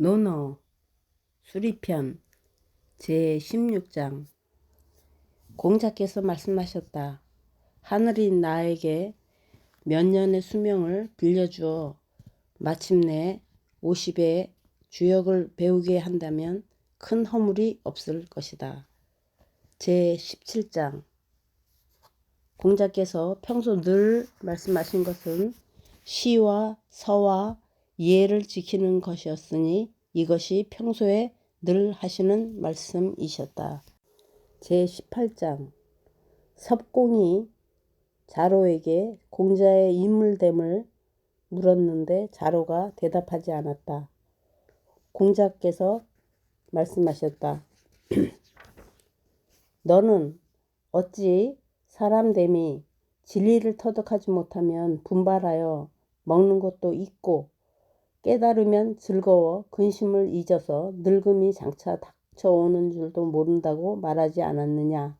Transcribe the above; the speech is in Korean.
논어 수리편 제16장 공자께서 말씀하셨다. 하늘이 나에게 몇 년의 수명을 빌려주어 마침내 50의 주역을 배우게 한다면 큰 허물이 없을 것이다. 제17장 공자께서 평소 늘 말씀하신 것은 시와 서와 예를 지키는 것이었으니 이것이 평소에 늘 하시는 말씀이셨다. 제18장 섭공이 자로에게 공자의 인물됨을 물었는데 자로가 대답하지 않았다. 공자께서 말씀하셨다. 너는 어찌 사람됨이 진리를 터득하지 못하면 분발하여 먹는 것도 있고 깨달으면 즐거워 근심을 잊어서 늙음이 장차 닥쳐오는 줄도 모른다고 말하지 않았느냐.